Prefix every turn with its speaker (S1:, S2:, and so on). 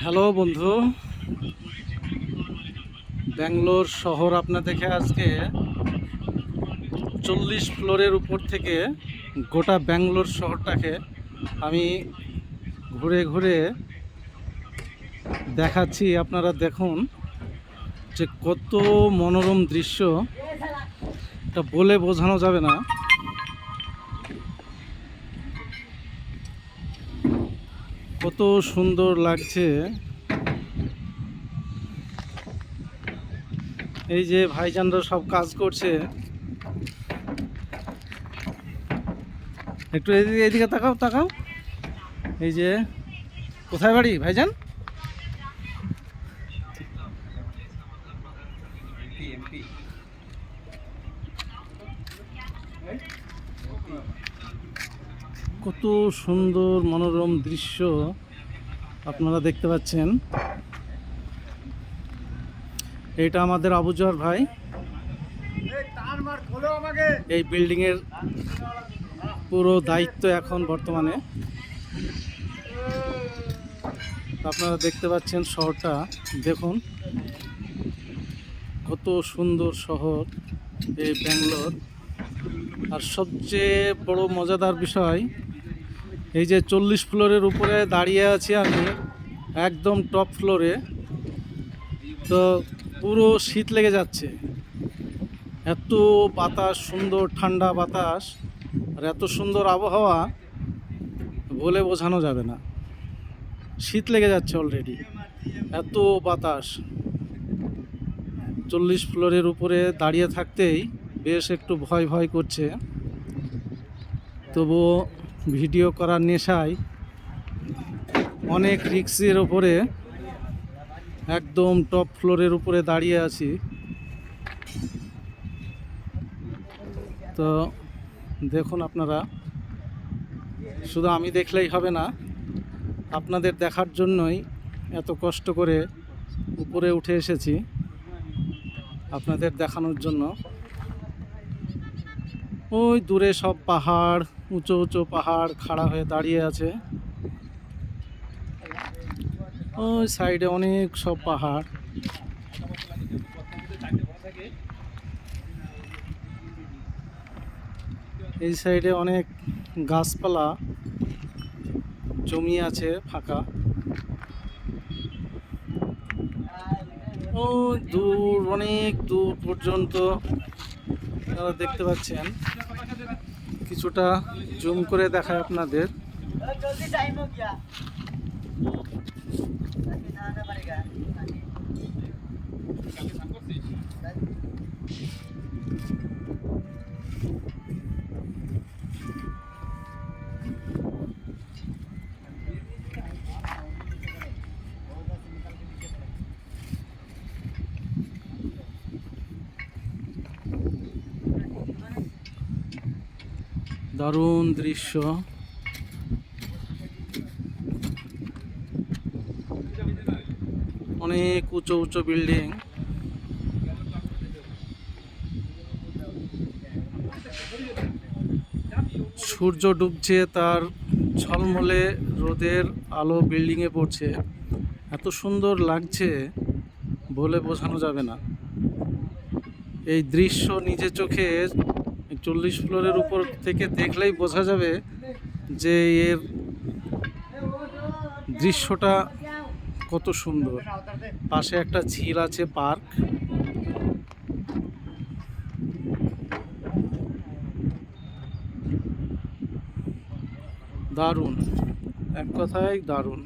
S1: Hello বন্ধু। ব্যাঙ্গালোর শহর আপনাদেরকে আজকে চল্লিশ ফ্লোরের উপর থেকে গোটা ব্যাঙ্গালোর শহরটাকে আমি ঘুরে ঘুরে দেখাচ্ছি। আপনারা দেখুন যে কত মনোরম দৃশ্য। এটা বলে বোঝানো যাবে না। কত সুন্দর লাগছে। এই যে ভাইজানরা সব কাজ করছে। একটু এদিকে এদিকে তাকাও তাকাও। এই যে, কোথায় বাড়ি ভাইজান? কত সুন্দর মনোরম দৃশ্য আপনারা দেখতে পাচ্ছেন। এটা আমাদের আবুজর ভাই। এই বিল্ডিং এর পুরো দায়িত্ব এখন বর্তমানে। আপনারা দেখতে পাচ্ছেন শহরটা। দেখুন। কত সুন্দর শহর এই ব্যাঙ্গালোর। আর সবচেয়ে বড় মজাদার বিষয় এই যে চল্লিশ ফ্লোরের উপরে দাঁড়িয়ে আছি আমি, একদম টপ ফ্লোরে। তো পুরো শীত লেগে যাচ্ছে। এত বাতাস, সুন্দর ঠান্ডা বাতাস, আর এত সুন্দর আবহাওয়া, বলে বোঝানো যাবে না। শীত লেগে যাচ্ছে অলরেডি এত বাতাস। চল্লিশ ফ্লোরের উপরে দাঁড়িয়ে থাকতেই বেশ একটু ভয় ভয় করছে। তবুও ভিডিও করার নেশায় অনেক রিক্সের ওপরে একদম টপ ফ্লোরের উপরে দাঁড়িয়ে আছি। তো দেখুন আপনারা, শুধু আমি দেখলেই হবে না, আপনাদের দেখার জন্যই এত কষ্ট করে উপরে উঠে এসেছি আপনাদের দেখানোর জন্য। ওই দূরে সব পাহাড় উঁচু উঁচু পাহাড় খাড়া হয়ে দাঁড়িয়ে আছে। ওই সাইডে অনেক সব পাহাড়। এই সাইডে অনেক গাছপালা জমি আছে ফাঁকা। ও দূর, অনেক দূর পর্যন্ত দেখতে পাচ্ছেন। কিছুটা জুম করে দেখায় আপনাদের।
S2: জলদি টাইম
S1: দারুণ দৃশ্য। অনেক উঁচু উঁচু বিল্ডিং। সূর্য ডুবছে, তার ঝলমলে রোদের আলো বিল্ডিংয়ে পড়ছে। এত সুন্দর লাগছে বলে বোঝানো যাবে না। এই দৃশ্য নিজে চোখে চল্লিশ ফ্লোরের উপর থেকে দেখলেই বোঝা যাবে যে এর দৃশ্যটা কত সুন্দর। পাশে একটা ঝিল আছে, পার্ক। দারুণ। এক কথায় দারুণ।